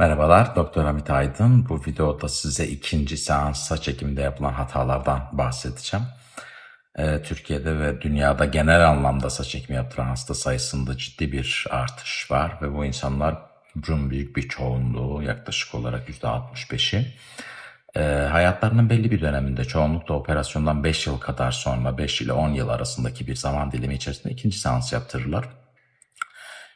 Merhabalar, Doktor Hamit Aydın. Bu videoda size ikinci seans saç ekiminde yapılan hatalardan bahsedeceğim. Ee, Türkiye'de ve dünyada genel anlamda saç ekimi yaptıran hasta sayısında ciddi bir artış var ve bu insanların büyük bir çoğunluğu yaklaşık olarak %65'i e, hayatlarının belli bir döneminde çoğunlukla operasyondan 5 yıl kadar sonra 5 ile 10 yıl arasındaki bir zaman dilimi içerisinde ikinci seans yaptırırlar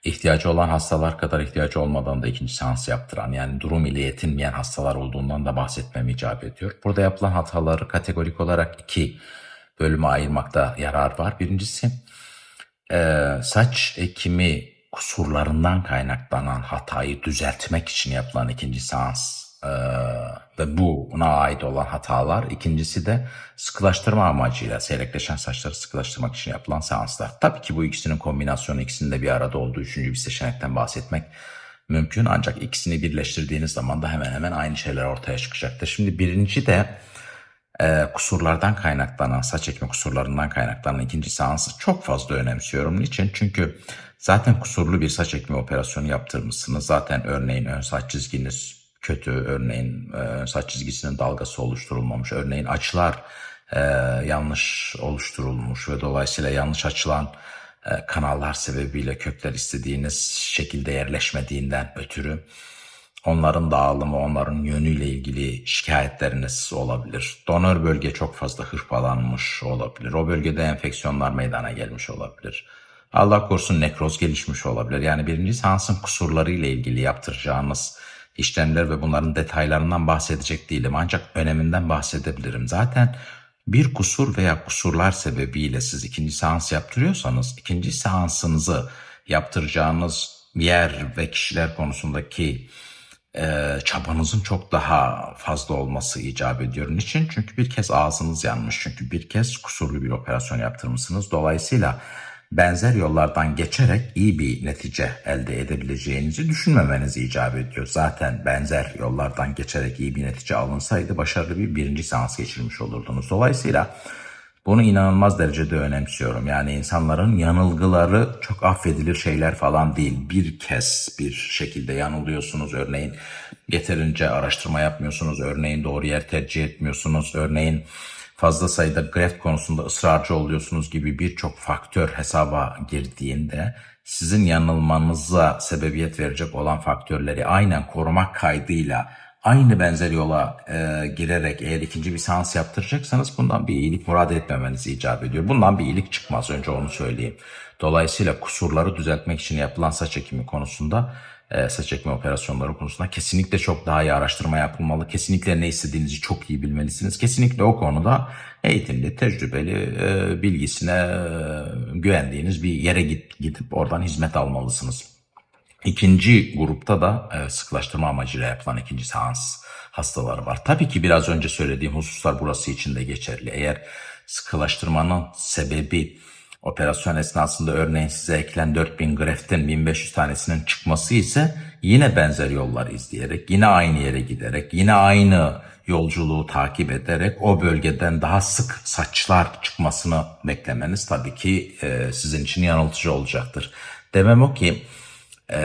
ihtiyacı olan hastalar kadar ihtiyacı olmadan da ikinci seans yaptıran yani durum ile yetinmeyen hastalar olduğundan da bahsetmem icap ediyor. Burada yapılan hataları kategorik olarak iki bölüme ayırmakta yarar var. Birincisi e, saç ekimi kusurlarından kaynaklanan hatayı düzeltmek için yapılan ikinci seans e, ve buna ait olan hatalar. İkincisi de sıkılaştırma amacıyla seyrekleşen saçları sıkılaştırmak için yapılan seanslar. Tabii ki bu ikisinin kombinasyonu ikisinin de bir arada olduğu üçüncü bir seçenekten bahsetmek mümkün. Ancak ikisini birleştirdiğiniz zaman da hemen hemen aynı şeyler ortaya çıkacaktır. Şimdi birinci de e, kusurlardan kaynaklanan, saç ekme kusurlarından kaynaklanan ikinci seansı çok fazla önemsiyorum. Niçin? Çünkü zaten kusurlu bir saç ekme operasyonu yaptırmışsınız. Zaten örneğin ön saç çizginiz kötü, örneğin e, saç çizgisinin dalgası oluşturulmamış, örneğin açılar e, yanlış oluşturulmuş ve dolayısıyla yanlış açılan e, kanallar sebebiyle kökler istediğiniz şekilde yerleşmediğinden ötürü onların dağılımı, onların yönüyle ilgili şikayetleriniz olabilir. Donör bölge çok fazla hırpalanmış olabilir. O bölgede enfeksiyonlar meydana gelmiş olabilir. Allah korusun nekroz gelişmiş olabilir. Yani birinci seansın kusurları ile ilgili yaptıracağınız işlemler ve bunların detaylarından bahsedecek değilim. Ancak öneminden bahsedebilirim. Zaten bir kusur veya kusurlar sebebiyle siz ikinci seans yaptırıyorsanız ikinci seansınızı yaptıracağınız yer ve kişiler konusundaki e, çabanızın çok daha fazla olması icap ediyor. Niçin? Çünkü bir kez ağzınız yanmış. Çünkü bir kez kusurlu bir operasyon yaptırmışsınız. Dolayısıyla benzer yollardan geçerek iyi bir netice elde edebileceğinizi düşünmemeniz icap ediyor. Zaten benzer yollardan geçerek iyi bir netice alınsaydı başarılı bir birinci seans geçirmiş olurdunuz. Dolayısıyla bunu inanılmaz derecede önemsiyorum. Yani insanların yanılgıları çok affedilir şeyler falan değil. Bir kez bir şekilde yanılıyorsunuz. Örneğin yeterince araştırma yapmıyorsunuz. Örneğin doğru yer tercih etmiyorsunuz. Örneğin fazla sayıda graft konusunda ısrarcı oluyorsunuz gibi birçok faktör hesaba girdiğinde sizin yanılmanıza sebebiyet verecek olan faktörleri aynen korumak kaydıyla aynı benzer yola e, girerek eğer ikinci bir seans yaptıracaksanız bundan bir iyilik murad etmemeniz icap ediyor. Bundan bir iyilik çıkmaz önce onu söyleyeyim. Dolayısıyla kusurları düzeltmek için yapılan saç ekimi konusunda e, saç ekme operasyonları konusunda kesinlikle çok daha iyi araştırma yapılmalı. Kesinlikle ne istediğinizi çok iyi bilmelisiniz. Kesinlikle o konuda eğitimli, tecrübeli, e, bilgisine e, güvendiğiniz bir yere git, gidip oradan hizmet almalısınız. İkinci grupta da sıkılaştırma amacıyla yapılan ikinci seans hastaları var. Tabii ki biraz önce söylediğim hususlar burası için de geçerli. Eğer sıkılaştırmanın sebebi operasyon esnasında örneğin size eklenen 4000 graftin 1500 tanesinin çıkması ise yine benzer yollar izleyerek, yine aynı yere giderek, yine aynı yolculuğu takip ederek o bölgeden daha sık saçlar çıkmasını beklemeniz tabii ki e, sizin için yanıltıcı olacaktır. Demem o ki e,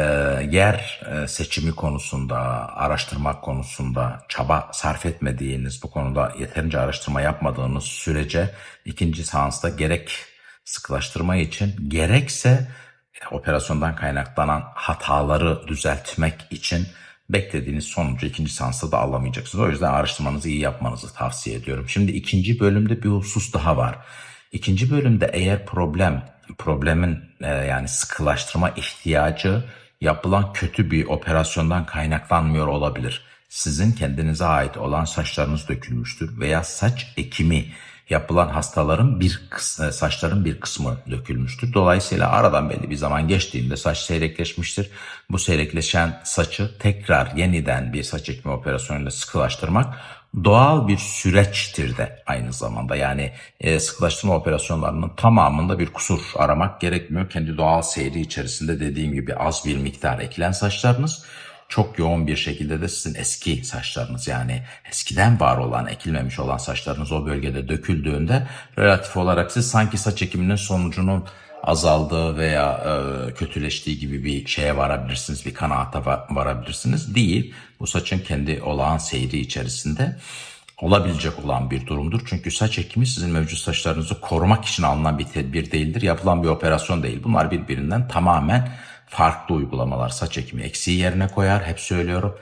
yer e, seçimi konusunda, araştırmak konusunda çaba sarf etmediğiniz, bu konuda yeterince araştırma yapmadığınız sürece ikinci seansta gerek sıkılaştırma için gerekse operasyondan kaynaklanan hataları düzeltmek için beklediğiniz sonucu ikinci seansta da alamayacaksınız. O yüzden araştırmanızı iyi yapmanızı tavsiye ediyorum. Şimdi ikinci bölümde bir husus daha var. İkinci bölümde eğer problem, problemin e, yani sıkılaştırma ihtiyacı yapılan kötü bir operasyondan kaynaklanmıyor olabilir. Sizin kendinize ait olan saçlarınız dökülmüştür veya saç ekimi yapılan hastaların bir kısmı, saçların bir kısmı dökülmüştür. Dolayısıyla aradan belli bir zaman geçtiğinde saç seyrekleşmiştir. Bu seyrekleşen saçı tekrar yeniden bir saç ekme operasyonuyla sıkılaştırmak doğal bir süreçtir de aynı zamanda. Yani e, sıkılaştırma operasyonlarının tamamında bir kusur aramak gerekmiyor. Kendi doğal seyri içerisinde dediğim gibi az bir miktar ekilen saçlarınız çok yoğun bir şekilde de sizin eski saçlarınız yani eskiden var olan ekilmemiş olan saçlarınız o bölgede döküldüğünde relatif olarak siz sanki saç ekiminin sonucunun azaldığı veya e, kötüleştiği gibi bir şeye varabilirsiniz, bir kanaata va- varabilirsiniz. Değil. Bu saçın kendi olağan seyri içerisinde olabilecek olan bir durumdur. Çünkü saç ekimi sizin mevcut saçlarınızı korumak için alınan bir tedbir değildir. Yapılan bir operasyon değil. Bunlar birbirinden tamamen farklı uygulamalar. Saç ekimi eksiği yerine koyar. Hep söylüyorum.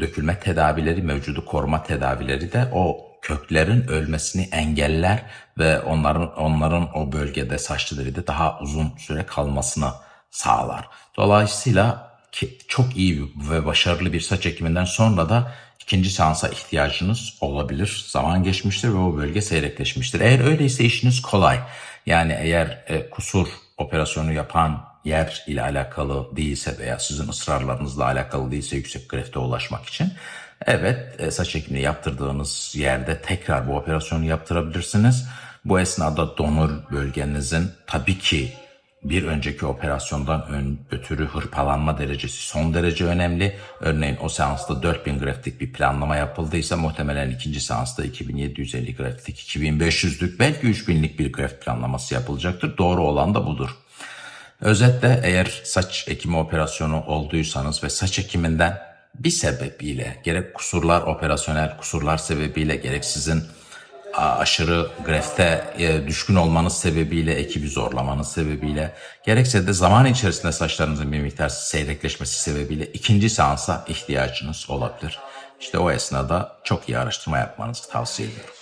Dökülme tedavileri, mevcudu koruma tedavileri de o köklerin ölmesini engeller ve onların onların o bölgede saç de daha uzun süre kalmasını sağlar. Dolayısıyla çok iyi ve başarılı bir saç ekiminden sonra da ikinci seansa ihtiyacınız olabilir. Zaman geçmiştir ve o bölge seyrekleşmiştir. Eğer öyleyse işiniz kolay. Yani eğer e, kusur operasyonu yapan yer ile alakalı değilse veya sizin ısrarlarınızla alakalı değilse yüksek grefte ulaşmak için evet e, saç ekimini yaptırdığınız yerde tekrar bu operasyonu yaptırabilirsiniz. Bu esnada donör bölgenizin tabii ki bir önceki operasyondan ön, ötürü hırpalanma derecesi son derece önemli. Örneğin o seansta 4000 graftlik bir planlama yapıldıysa muhtemelen ikinci seansta 2750 graftlik, 2500'lük belki 3000'lik bir graft planlaması yapılacaktır. Doğru olan da budur. Özetle eğer saç ekimi operasyonu olduysanız ve saç ekiminden bir sebebiyle gerek kusurlar operasyonel kusurlar sebebiyle gerek sizin aşırı grefte e, düşkün olmanız sebebiyle ekibi zorlamanız sebebiyle gerekse de zaman içerisinde saçlarınızın bir miktar seyrekleşmesi sebebiyle ikinci seansa ihtiyacınız olabilir. İşte o esnada çok iyi araştırma yapmanızı tavsiye ediyorum.